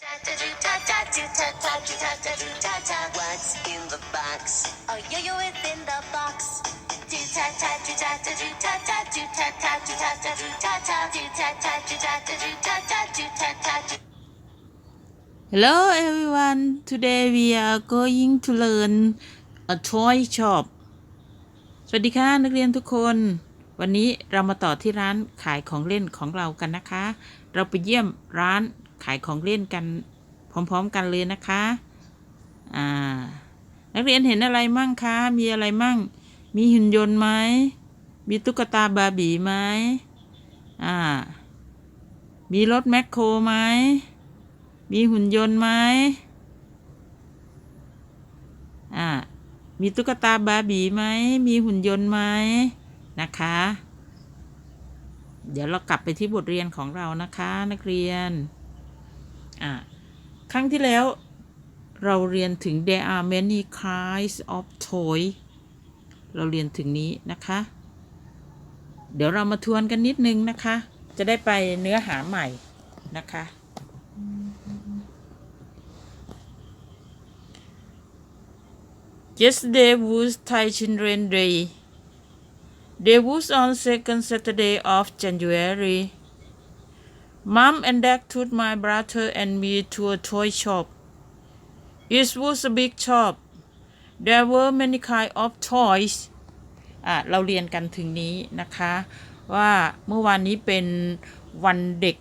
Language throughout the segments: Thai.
What's in the box? A yo-yo is in the box. Do ta ta do ta ta do ta ta do ta ta do ta ta do ta ta do ta ta do ta ta do ta ta do ta ta do. Hello everyone. Today we are going to learn a toy shop. สวัสดีค่ะนักเรียนทุกคน วันนี้เรามาต่อที่ร้านขายของเล่นของเรากันนะคะ เราไปเยี่ยมร้าน ขายของเล่นกันพร้อม ๆ กันเลยนะคะอ่านักเรียนเห็นอะไรมั่งคะ มีอะไรมั่ง มีหุ่นยนต์ไหม มีตุ๊กตาบาร์บี้ไหมอ่า มีรถแมคโครไหม มีหุ่นยนต์ไหมอ่า มีตุ๊กตาบาร์บี้ไหม มีหุ่นยนต์ไหมนะคะ เดี๋ยวเรากลับไปที่บทเรียนของเรานะคะ นักเรียน อ่าครั้งที่แล้วเราเรียนถึง there are many kinds of toy เราเรียนถึงนี้นะคะ เดี๋ยวเรามาทวนกันนิดนึงนะคะ จะได้ไปเนื้อหาใหม่นะคะ Yesterday was Thai Children Day. Day was on second Saturday of January. Mom and Dad took my brother and me to a toy shop. It was a big shop. There were many kind of toys. อะเราเรียนกันถึงนี้นะคะ ว่าเมื่อวานนี้เป็นวันเด็ก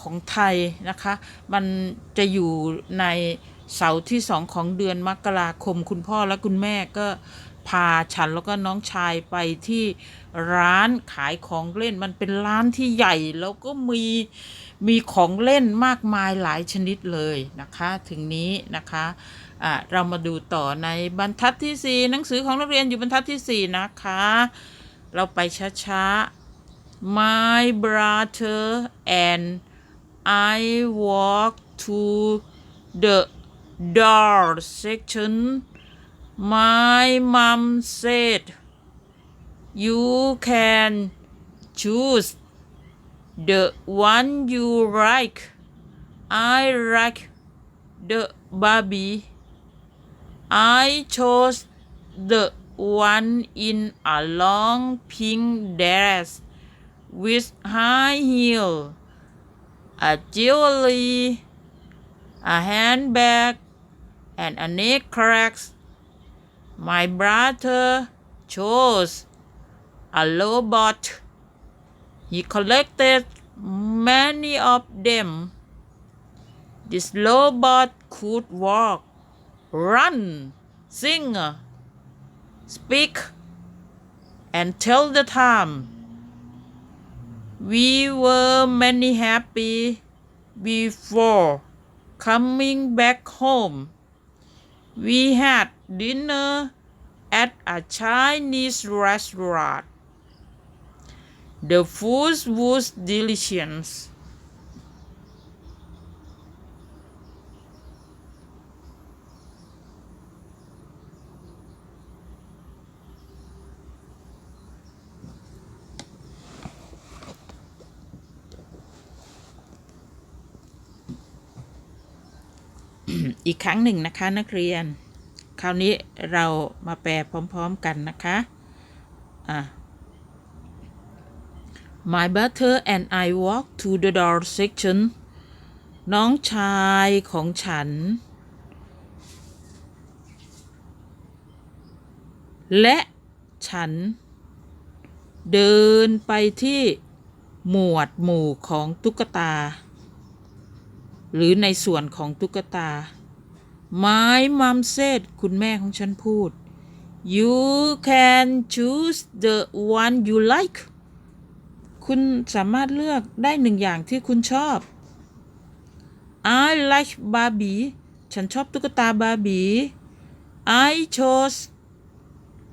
ของไทยนะคะ มันจะอยู่ในเสาร์ที่สองของเดือนมกราคม คุณพ่อและคุณแม่ก็ พาฉันแล้วก็น้องชายไปที่ร้านขายของเล่น มันเป็นร้านที่ใหญ่แล้วก็มีมีของเล่นมากมายหลายชนิดเลยนะคะ ถึงนี้นะคะะเรามาดูต่อในบรรทัดที่ 4 หนังสือของนักเรียนอยู่บรรทัดที่ 4 นะคะ เราไปช้าๆ My brother and I walk to the door section My mom said you can choose the one you like I like the Barbie I chose the one in a long pink dress with high heel, a jewelry, a handbag, and a necklace. My brother chose a robot. He collected many of them. This robot could walk, run, sing, speak, and tell the time. We were many happy before coming back home. We had dinner at a Chinese restaurant. The food was delicious. อีกครั้งหนึ่งนะคะนักเรียน คราวนี้เรามาแปลพร้อมๆกันนะคะอะ My brother and I walk to the door section น้องชายของฉัน และฉัน เดินไปที่หมวดหมู่ของตุ๊กตา หรือในส่วนของตุ๊กตา My mom said คุณแม่ของฉันพูด You can choose the one you like คุณสามารถเลือกได้หนึ่งอย่างที่คุณชอบ I like Barbie ฉันชอบตุ๊กตาบาร์บี้ I chose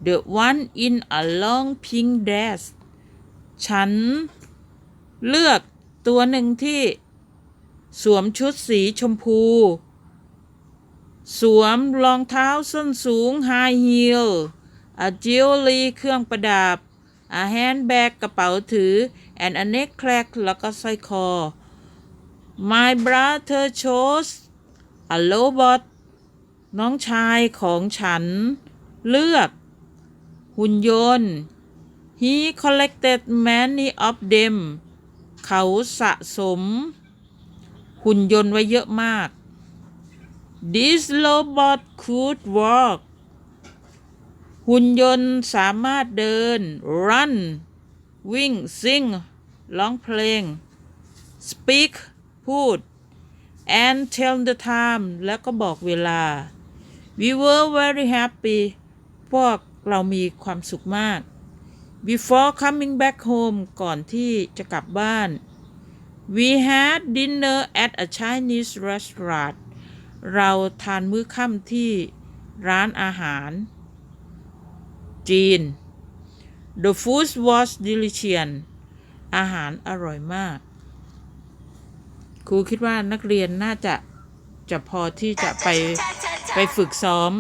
the one in a long pink dress ฉันเลือกตัวหนึ่งที่ สวมชุดสีชมพู สวมรองเท้าส้นสูง High heel a jewelry เครื่องประดับ a handbag กระเป๋าถือ and a necklace แล้วก็สร้อยคอ My brother chose a robot น้องชายของฉัน เลือก หุ่นยนต์ He collected many of them เขาสะสม หุ่นยนต์ไว้เยอะมาก This robot could walk หุ่นยนต์สามารถเดิน run วิ่ง sing ร้องเพลง speak พูด and tell the time แล้วก็บอกเวลา we were very happy พวกเรามีความสุขมาก before coming back home ก่อนที่จะกลับบ้าน we had dinner at a Chinese restaurant เราทานมื้อค่ำที่ร้านอาหาร จีน The food was delicious อาหารอร่อยมาก ครูคิดว่านักเรียนน่าจะจะพอที่จะไปไปฝึกซ้อม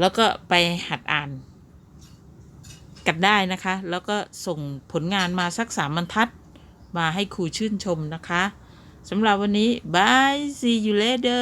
แล้วก็ไปหัดอ่าน กันได้นะคะ แล้วก็ส่งผลงานมาสักสามบรรทัด มาให้ครูชื่นชมนะคะสำหรับวันนี้บาย see you later